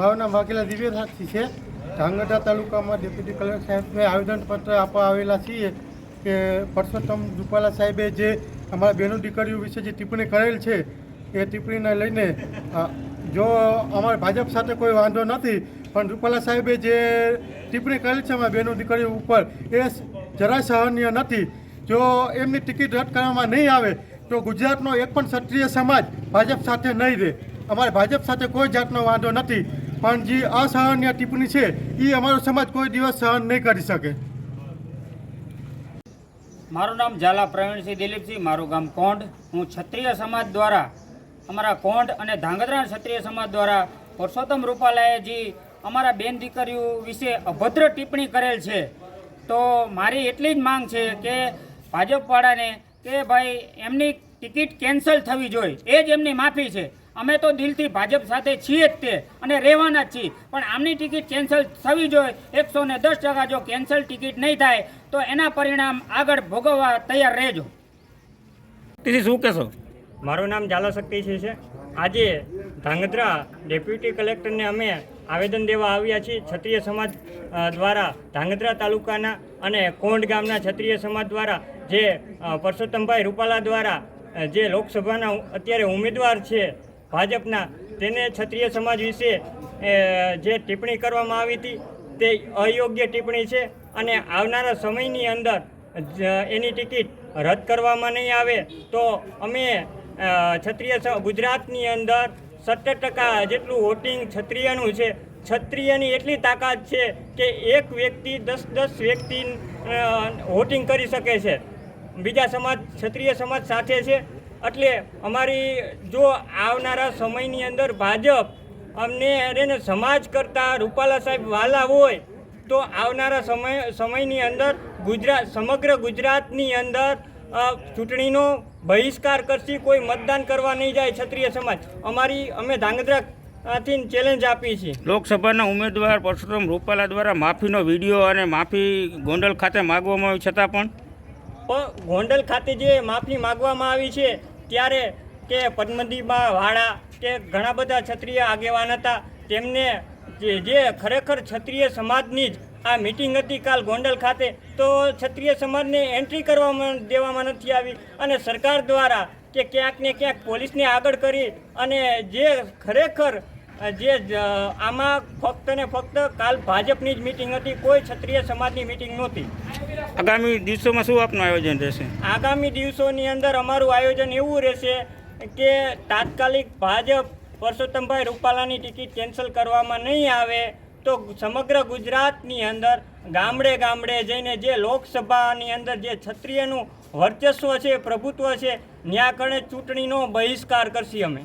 મારું નામ વાઘેલા દિવ્ય સાક્ષી છે. ધાંગધ્રા તાલુકામાં ડેપ્યુટી કલેક્ટર સાહેબને આવેદનપત્ર આપવા આવેલા છીએ કે પરસોત્તમ રૂપાલા સાહેબે જે અમારા બહેનો દીકરીઓ વિશે જે ટિપ્પણી કરેલ છે, એ ટિપ્પણીને લઈને જો અમારે ભાજપ સાથે કોઈ વાંધો નથી, પણ રૂપાલા સાહેબે જે ટિપ્પણી કરેલી છે અમારા બહેનો દીકરીઓ ઉપર, એ જરાય સહનીય નથી. જો એમની ટિકિટ રદ કરવામાં નહીં આવે, તો ગુજરાતનો એક પણ ક્ષત્રિય સમાજ ભાજપ સાથે નહીં રહે. અમારે ભાજપ સાથે કોઈ જાતનો વાંધો નથી. પણ જે અસહનીય ટિપ્પણી છે એ અમારો સમાજ કોઈ દિવસ સહન નહીં કરી શકે. મારું નામ ઝાલા પ્રવીણસિંહ દિલીપસિંહ, મારું ગામ કોંઢ હું ક્ષત્રિય સમાજ દ્વારા, અમારા કોંઢ અને ધાંગધ્રા ક્ષત્રિય સમાજ દ્વારા પુરુષોત્તમ રૂપાલાએ જે અમારા બેન દીકરીઓ વિશે અભદ્ર ટિપ્પણી કરેલ છે. તો મારી એટલી જ માંગ છે કે ભાજપવાળાને કે ભાઈ, એમની ટિકિટ કેન્સલ થવી જોઈએ. એ જ એમની માફી છે. અમે તો દિલથી ભાજપ સાથે છીએ જ તે અને રહેવાના જ છીએ. પણ આમની ટિકિટ કેન્સલ થવી જોઈએ. એકસો ને દસ ટકા જો કેન્સલ ટિકિટ નહીં થાય તો એના પરિણામ આગળ ભોગવવા તૈયાર રહેજો. તેથી શું કહેશો? મારું નામ જાલાશક્તિ છે. આજે ધાંગધ્રા ડેપ્યુટી કલેક્ટરને અમે આવેદન દેવા આવ્યા છીએ ક્ષત્રિય સમાજ દ્વારા ધાંગધ્રા તાલુકાના અને કોંડ ગામના ક્ષત્રિય સમાજ દ્વારા જે પરસોત્તમભાઈ રૂપાલા દ્વારા જે લોકસભાના અત્યારે ઉમેદવાર છે ભાજપના તેને ક્ષત્રિય સમાજ વિશે જે ટિપ્પણી કરવામાં આવી હતી, તે અયોગ્ય ટિપ્પણી છે અને આવનારા સમયની અંદર એની ટિકિટ રદ કરવામાં નહીં આવે તો અમે ક્ષત્રિય ગુજરાતની અંદર સત્તર ટકા જેટલું વોટિંગ ક્ષત્રિયનું છે. ક્ષત્રિયની એટલી તાકાત છે કે એક વ્યક્તિ, દસ દસ વ્યક્તિ વોટિંગ કરી શકે છે. બીજા સમાજ, ક્ષત્રિય સમાજ સાથે છે. એટલે અમારી જો આવનારા સમયની અંદર ભાજપ અમને એને સમાજ કરતાં રૂપાલા સાહેબ વાલા હોય તો આવનારા સમય સમયની અંદર ગુજરાત સમગ્ર ગુજરાતની અંદર ચૂંટણીનો બહિષ્કાર કરશે કોઈ મતદાન કરવા નહીં જાય ક્ષત્રિય સમાજ. અમારી અમે ધાંગધ્રાથી ચેલેન્જ આપી છીએ. લોકસભાના ઉમેદવાર પરસોત્તમ રૂપાલા દ્વારા માફીનો વીડિયો અને માફી ગોંડલ ખાતે માગવામાં આવી છતાં પણ? ગોંડલ ખાતે જે માફી માગવામાં આવી છે ત્યારે કે પદ્મદીમાં વાળા કે ઘણા બધા ક્ષત્રિય આગેવાન હતા, તેમને જે જે ખરેખર ક્ષત્રિય સમાજની જ આ મિટિંગ હતી કાલ ગોંડલ ખાતે, તો ક્ષત્રિય સમાજને એન્ટ્રી કરવામાં દેવામાં નથી આવી અને સરકાર દ્વારા કે ક્યાંક ને ક્યાંક પોલીસને આગળ કરી અને જે ખરેખર જ, આમાં ફક્ત ને ફક્ત કાલ ભાજપની જ મિટિંગ હતી કોઈ ક્ષત્રિય સમાજની મિટિંગ નહોતી. આગામી દિવસોમાં શું આપનું આયોજન રહેશે? આગામી દિવસોની અંદર અમારું આયોજન એવું રહેશે કે તાત્કાલિક ભાજપ પરસોત્તમભાઈ રૂપાલાની ટિકિટ કેન્સલ કરવામાં નહીં આવે તો સમગ્ર ગુજરાતની અંદર ગામડે ગામડે જઈને જે લોકસભાની અંદર જે ક્ષત્રિયનું વર્ચસ્વ છે પ્રભુત્વ છે ત્યાં કણે ચૂંટણીનો બહિષ્કાર કરશી અમે.